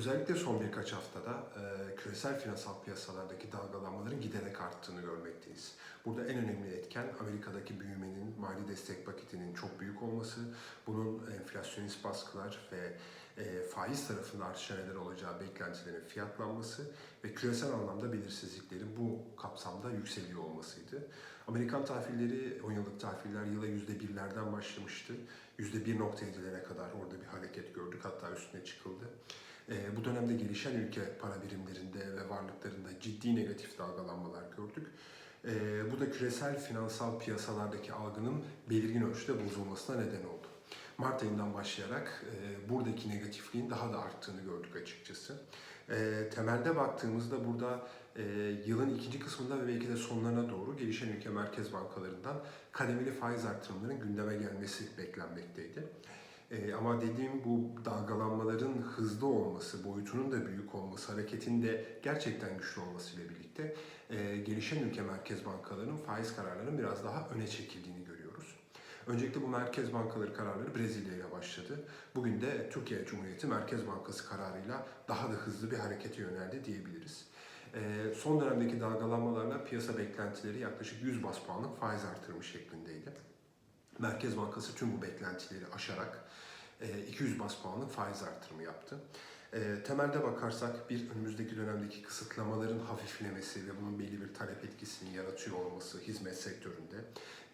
Özellikle son birkaç haftada e, küresel finansal piyasalardaki dalgalanmaların giderek arttığını görmekteyiz. Burada en önemli etken Amerika'daki büyümenin mali destek paketinin çok büyük olması, bunun enflasyonist baskılar ve e, faiz tarafında artışa neden olacağı beklentilerin fiyatlanması ve küresel anlamda belirsizliklerin bu kapsamda yükseliyor olmasıydı. Amerikan tahvilleri, 10 yıllık tahviller yıla %1'lerden başlamıştı. %1.7'lere kadar orada bir hareket gördük hatta üstüne çıkıldı. E, bu dönemde gelişen ülke para birimlerinde ve varlıklarında ciddi negatif dalgalanmalar gördük. E, bu da küresel finansal piyasalardaki algının belirgin ölçüde bozulmasına neden oldu. Mart ayından başlayarak e, buradaki negatifliğin daha da arttığını gördük açıkçası. E, temelde baktığımızda burada e, yılın ikinci kısmında ve belki de sonlarına doğru gelişen ülke merkez bankalarından kademeli faiz artırımlarının gündeme gelmesi beklenmekteydi. E, ama dediğim bu dalgalanmaların hızlı olması, boyutunun da büyük olması, hareketin de gerçekten güçlü olmasıyla birlikte e, gelişen ülke merkez bankalarının faiz kararlarının biraz daha öne çekildiğini. Öncelikle bu merkez bankaları kararları Brezilya ile başladı. Bugün de Türkiye Cumhuriyeti Merkez Bankası kararıyla daha da hızlı bir harekete yöneldi diyebiliriz. E, son dönemdeki dalgalanmalarla piyasa beklentileri yaklaşık 100 bas puanlık faiz artırımı şeklindeydi. Merkez Bankası tüm bu beklentileri aşarak e, 200 bas puanlık faiz artırımı yaptı. E, temelde bakarsak bir önümüzdeki dönemdeki kısıtlamaların hafiflemesi ve bunun belli bir talep etkisini yaratıyor olması hizmet sektöründe,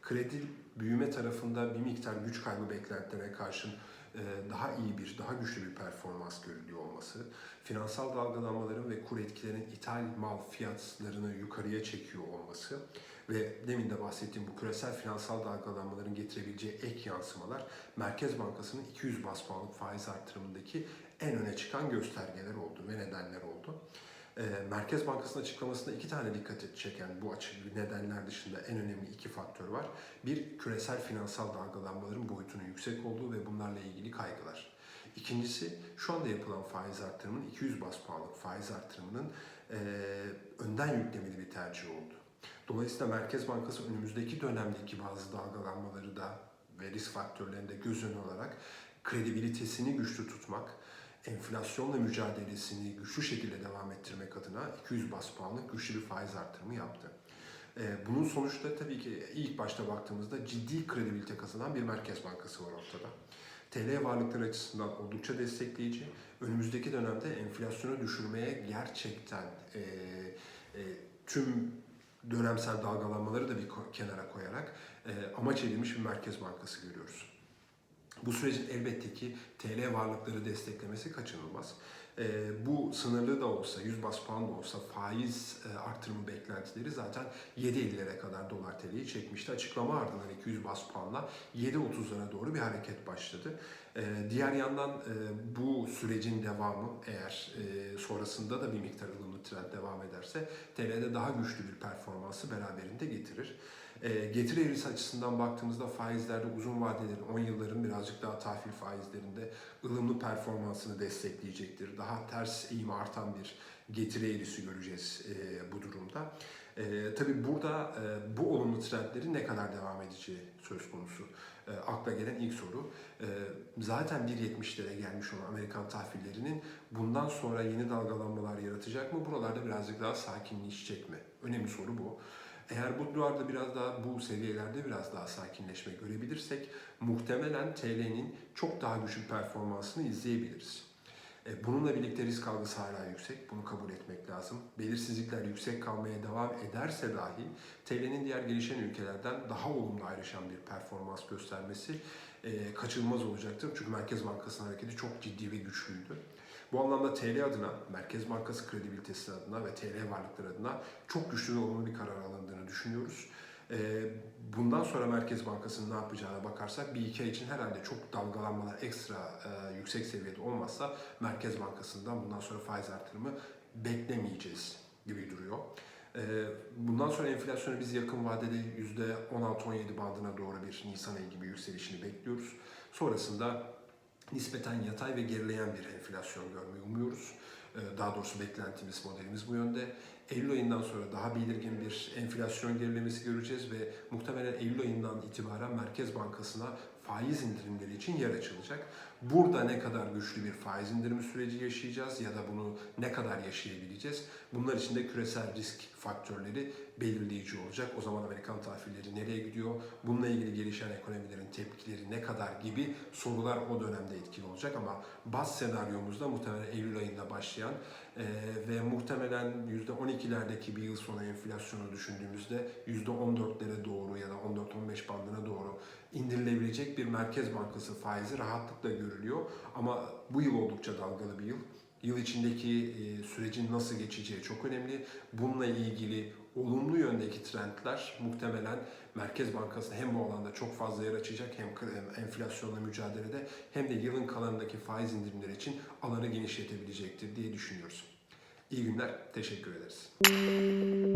kredi büyüme tarafında bir miktar güç kaybı beklentilerine karşın e, daha iyi bir, daha güçlü bir performans görülüyor olması, finansal dalgalanmaların ve kur etkilerinin ithal mal fiyatlarını yukarıya çekiyor olması ve demin de bahsettiğim bu küresel finansal dalgalanmaların getirebileceği ek yansımalar Merkez Bankası'nın 200 bas puanlık faiz artırımındaki en öne çıkan göstergeler oldu ve nedenler oldu. Ee, Merkez Bankası'nın açıklamasında iki tane dikkat çeken bu açık nedenler dışında en önemli iki faktör var. Bir, küresel finansal dalgalanmaların boyutunun yüksek olduğu ve bunlarla ilgili kaygılar. İkincisi, şu anda yapılan faiz artırımının 200 bas puanlık faiz artırımının e, önden yüklemeli bir tercih oldu. Dolayısıyla Merkez Bankası önümüzdeki dönemdeki bazı dalgalanmaları da ve risk faktörlerini de göz önüne alarak kredibilitesini güçlü tutmak, enflasyonla mücadelesini güçlü şekilde devam ettirmek adına 200 bas puanlık güçlü bir faiz artırımı yaptı. Ee, Bunun sonuçta tabii ki ilk başta baktığımızda ciddi kredibilite kazanan bir merkez bankası var ortada. TL varlıkları açısından oldukça destekleyici. Önümüzdeki dönemde enflasyonu düşürmeye gerçekten e, e, tüm dönemsel dalgalanmaları da bir kenara koyarak e, amaç edilmiş bir merkez bankası görüyoruz. Bu sürecin elbette ki TL varlıkları desteklemesi kaçınılmaz. E, bu sınırlı da olsa, 100 bas puan da olsa faiz e, artırımı beklentileri zaten 7.50'lere kadar dolar TL'yi çekmişti. Açıklama ardından 200 bas puanla 7.30'lara doğru bir hareket başladı. E, diğer yandan e, bu sürecin devamı eğer e, sonrasında da bir miktar ılımlı trend devam ederse TL'de daha güçlü bir performansı beraberinde getirir. E, getiri eğrisi açısından baktığımızda faizlerde uzun vadelerin 10 yılların birazcık daha tahvil faizlerinde ılımlı performansını destekleyecektir. Daha ters eğimi artan bir getiri eğrisi göreceğiz e, bu durumda. E, tabii burada e, bu olumlu trendlerin ne kadar devam edeceği söz konusu. E, akla gelen ilk soru. E, zaten 1.70'lere gelmiş olan Amerikan tahvillerinin bundan sonra yeni dalgalanmalar yaratacak mı? Buralarda birazcık daha sakinleşecek mi? Önemli soru bu. Eğer bu duvarda biraz daha bu seviyelerde biraz daha sakinleşme görebilirsek muhtemelen TL'nin çok daha güçlü performansını izleyebiliriz. E, Bununla birlikte risk algısı hala yüksek. Bunu kabul etmek lazım. Belirsizlikler yüksek kalmaya devam ederse dahi TL'nin diğer gelişen ülkelerden daha olumlu ayrışan bir performans göstermesi e, kaçınılmaz olacaktır. Çünkü Merkez Bankası'nın hareketi çok ciddi ve güçlüydü. Bu anlamda TL adına, Merkez Bankası kredibilitesi adına ve TL varlıkları adına çok güçlü ve olumlu bir karar alındığını düşünüyoruz. Ee, Bundan sonra Merkez Bankası'nın ne yapacağına bakarsak bir iki ay için herhalde çok dalgalanmalar ekstra e, yüksek seviyede olmazsa Merkez Bankası'ndan bundan sonra faiz artırımı beklemeyeceğiz gibi duruyor. Ee, Bundan sonra enflasyonu biz yakın vadede %16-17 bandına doğru bir Nisan ayı gibi yükselişini bekliyoruz. Sonrasında nispeten yatay ve gerileyen bir enflasyon görmeyi umuyoruz. Ee, Daha doğrusu beklentimiz, modelimiz bu yönde. Eylül ayından sonra daha belirgin bir enflasyon gerilemesi göreceğiz ve muhtemelen Eylül ayından itibaren Merkez Bankası'na faiz indirimleri için yer açılacak. Burada ne kadar güçlü bir faiz indirimi süreci yaşayacağız ya da bunu ne kadar yaşayabileceğiz? Bunlar için de küresel risk faktörleri belirleyici olacak. O zaman Amerikan tahvilleri nereye gidiyor? Bununla ilgili gelişen ekonomilerin tepkileri ne kadar gibi sorular o dönemde etkili olacak ama baz senaryomuzda muhtemelen Eylül ayında başlayan e, ve muhtemelen %12'lerdeki bir yıl sonra enflasyonu düşündüğümüzde %14'lere doğru ya da 14-15 bandına doğru indirilebilecek bir merkez bankası faizi rahatlıkla görülüyor. Ama bu yıl oldukça dalgalı bir yıl. Yıl içindeki e, sürecin nasıl geçeceği çok önemli. Bununla ilgili olumlu yöndeki trendler muhtemelen Merkez Bankası hem bu alanda çok fazla yer açacak hem enflasyonla mücadelede hem de yılın kalanındaki faiz indirimleri için alanı genişletebilecektir diye düşünüyoruz. İyi günler, teşekkür ederiz.